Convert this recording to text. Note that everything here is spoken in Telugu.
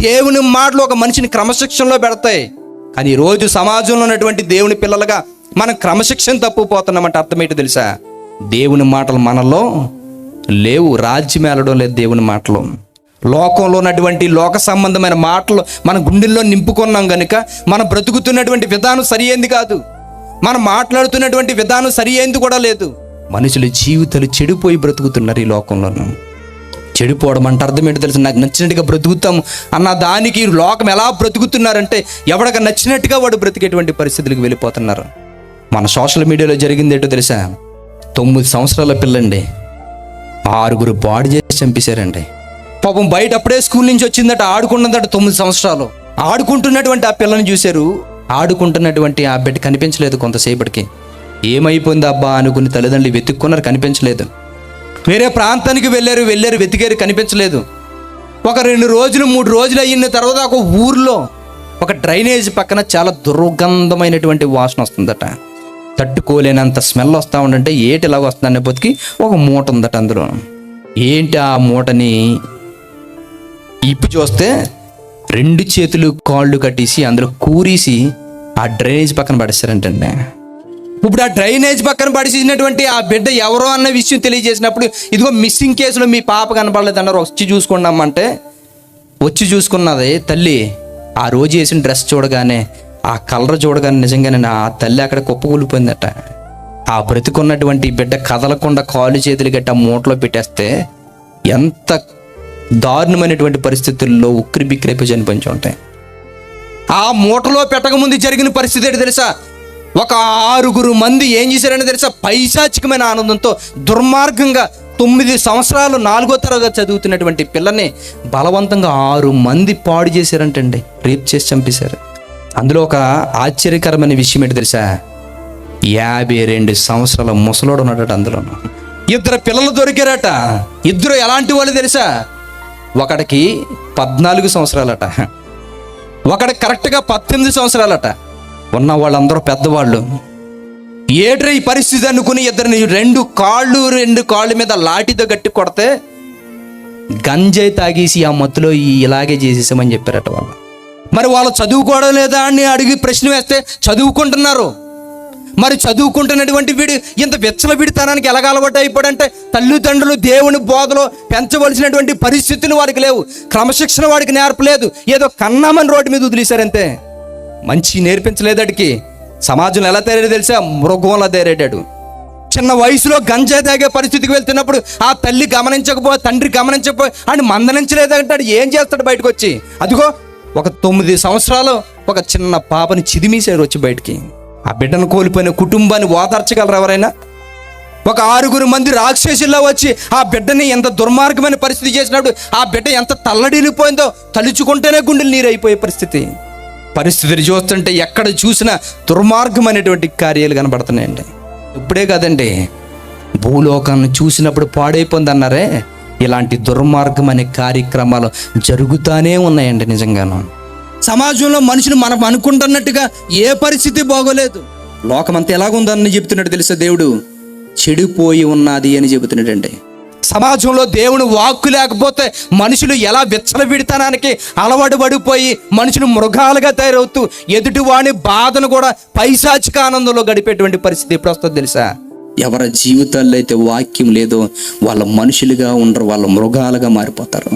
దేవుని మాటలు ఒక మనిషిని క్రమశిక్షణలో పెడతాయి. కానీ ఈరోజు సమాజంలో ఉన్నటువంటి దేవుని పిల్లలుగా మనం క్రమశిక్షణ తప్పిపోతున్నామంటే అర్థమేంటి తెలుసా? దేవుని మాటలు మనలో లేవు రాజ్యం లేదు దేవుని మాటలు. లోకంలో ఉన్నటువంటి లోక సంబంధమైన మాటలు మన గుండెల్లో నింపుకున్నాం కనుక మనం బ్రతుకుతున్నటువంటి విధానం సరి అయింది కాదు. మనం మాట్లాడుతున్నటువంటి విధానం సరి అయింది కూడా లేదు. మనుషుల జీవితాలు చెడిపోయి బ్రతుకుతున్నారు ఈ లోకంలోనూ. చెడిపోవడం అంటే అర్థం ఏంటో తెలుసు? నాకు నచ్చినట్టుగా బ్రతుకుతాం అన్న దానికి లోకం ఎలా బ్రతుకుతున్నారంటే ఎవడికి నచ్చినట్టుగా వాడు బ్రతికేటువంటి పరిస్థితులకు వెళ్ళిపోతున్నారు. మన సోషల్ మీడియాలో జరిగింది ఏంటో తెలుసా? తొమ్మిది సంవత్సరాల పిల్లండి. ఆరుగురు బాడీ చేసి చంపేశారండి. పాపం బయట అప్పుడే స్కూల్ నుంచి వచ్చిందట ఆడుకున్నదట తొమ్మిది సంవత్సరాలు. ఆడుకుంటున్నటువంటి ఆ పిల్లని చూశారు. ఆడుకుంటున్నటువంటి ఆ బిడ్డ కనిపించలేదు కొంతసేపటికి. ఏమైపోయింది అబ్బా అనుకుని తల్లిదండ్రులు వెతుక్కున్నారు కనిపించలేదు. వేరే ప్రాంతానికి వెళ్ళారు వెళ్ళారు వెతికారు కనిపించలేదు. ఒక రెండు రోజులు మూడు రోజులు అయిన తర్వాత ఒక ఊర్లో ఒక డ్రైనేజ్ పక్కన చాలా దుర్గంధమైనటువంటి వాసన వస్తుందట. తట్టుకోలేనంత స్మెల్ వస్తూ ఉండంటే ఏటి ఎలాగ వస్తుందనే బతికి ఒక మూట ఉందట అందులో. ఏంటి ఆ మూటని? ఇప్పి చూస్తే రెండు చేతులు కాళ్ళు కట్టేసి అందులో కూరేసి ఆ డ్రైనేజ్ పక్కన పడేస్తారంటండి ఇప్పుడు ఆ డ్రైనేజ్ పక్కన పడిసినటువంటి ఆ బిడ్డ ఎవరో అన్న విషయం తెలియజేసినప్పుడు ఇదిగో మిస్సింగ్ కేసులో మీ పాప కనపడలేదు అన్నారు వచ్చి చూసుకున్నామంటే వచ్చి చూసుకున్నది తల్లి ఆ రోజు వేసిన డ్రెస్ చూడగానే ఆ కలర్ చూడగానే నిజంగానే నా తల్లి అక్కడ కుప్పకూలిపోయిందట ఆ బ్రతికున్నటువంటి బిడ్డ కదలకుండా కాలు చేతులు గట్ట మూటలో పెట్టేస్తే ఎంత దారుణమైనటువంటి పరిస్థితుల్లో ఉక్కిరి బిక్కిరైపోయి చనిపించి ఉంటాయి. ఆ మూటలో పెట్టకముందు జరిగిన పరిస్థితి ఏంటి తెలుసా? ఒక ఆరుగురు మంది ఏం చేశారని తెలుసా? పైశాచికమైన ఆనందంతో దుర్మార్గంగా తొమ్మిది సంవత్సరాలు నాలుగో తరగతి చదువుతున్నటువంటి పిల్లని బలవంతంగా ఆరు మంది పాడు చేశారంటండి. రేప్ చేసి చంపేశారు. అందులో ఒక ఆశ్చర్యకరమైన విషయం ఏంటి తెలుసా? యాభై రెండు సంవత్సరాల ముసలోడు ఉన్నాడట అందులో ఇద్దరు పిల్లలు దొరికారట. ఇద్దరు ఎలాంటి వాళ్ళు తెలుసా? ఒకడికి పద్నాలుగు సంవత్సరాలట. ఒకడు కరెక్ట్గా పద్దెనిమిది సంవత్సరాలట. ఉన్న వాళ్ళందరూ పెద్దవాళ్ళు. ఏడ్ర ఈ పరిస్థితి అనుకుని ఇద్దరిని రెండు కాళ్ళు రెండు కాళ్ళ మీద లాఠీతో గట్టి కొడితే గంజాయి తాగేసి ఆ మత్తులో ఇలాగే చేసేసామని చెప్పారట వాళ్ళు. మరి వాళ్ళు చదువుకోవడం లేదా అని అడిగి ప్రశ్న వేస్తే చదువుకుంటున్నారు. మరి చదువుకుంటున్నటువంటి వీడు ఇంత విచ్చల విడితనానికి ఎలాగ అలవాటు అయిపోయాడంటే తల్లిదండ్రులు దేవుని బోధలో పెంచవలసినటువంటి పరిస్థితులు వాడికి లేవు. క్రమశిక్షణ వాడికి నేర్పలేదు. ఏదో కన్నామని రోడ్డు మీద వదిలేశారంతే. మంచి నేర్పించలేదడికి సమాజం ఎలా తయారు తెలుసా? మృగంలా తయారాడాడు చిన్న వయసులో గంజా తాగే పరిస్థితికి వెళ్తున్నప్పుడు ఆ తల్లి గమనించకపో తండ్రి గమనించకపో అని మందలించలేదంటాడు ఏం చేస్తాడు బయటకు వచ్చి అదిగో ఒక తొమ్మిది సంవత్సరాలు ఒక చిన్న పాపని చిదిమీసారు వచ్చి బయటికి. ఆ బిడ్డను కోల్పోయిన కుటుంబాన్ని ఓదార్చగలరు ఎవరైనా? ఒక ఆరుగురు మంది రాక్షసుల్లో వచ్చి ఆ బిడ్డని ఎంత దుర్మార్గమైన పరిస్థితి చేసినప్పుడు ఆ బిడ్డ ఎంత తల్లడిల్లిపోయిందో తలుచుకుంటేనే గుండెలు నీరైపోయే పరిస్థితి. పరిస్థితిని చూస్తుంటే ఎక్కడ చూసినా దుర్మార్గమైనటువంటి కార్యాలు కనబడుతున్నాయండి. ఇప్పుడే కదండి భూలోకాన్ని చూసినప్పుడు పాడైపోయింది అన్నారే ఇలాంటి దుర్మార్గమైన కార్యక్రమాలు జరుగుతూనే ఉన్నాయండి నిజంగాను. సమాజంలో మనుషులు మనం అనుకుంటున్నట్టుగా ఏ పరిస్థితి బాగోలేదు. లోకమంతా ఎలాగుందని చెప్తున్నాడు తెలుసా దేవుడు? చెడిపోయి ఉన్నది అని చెబుతున్నాడండి. సమాజంలో దేవుని వాక్కు లేకపోతే మనుషులు ఎలా విచ్చలవిడితనానికి అలవాటు పడిపోయి మనుషులు మృగాలుగా తయారవుతూ ఎదుటివాని బాధను కూడా పైశాచిక ఆనందంలో గడిపేటువంటి పరిస్థితి ఎప్పుడు వస్తుందో తెలుసా? ఎవరి జీవితాల్లో అయితే వాక్యం లేదో వాళ్ళ మనుషులుగా ఉండరు వాళ్ళ మృగాలుగా మారిపోతారు.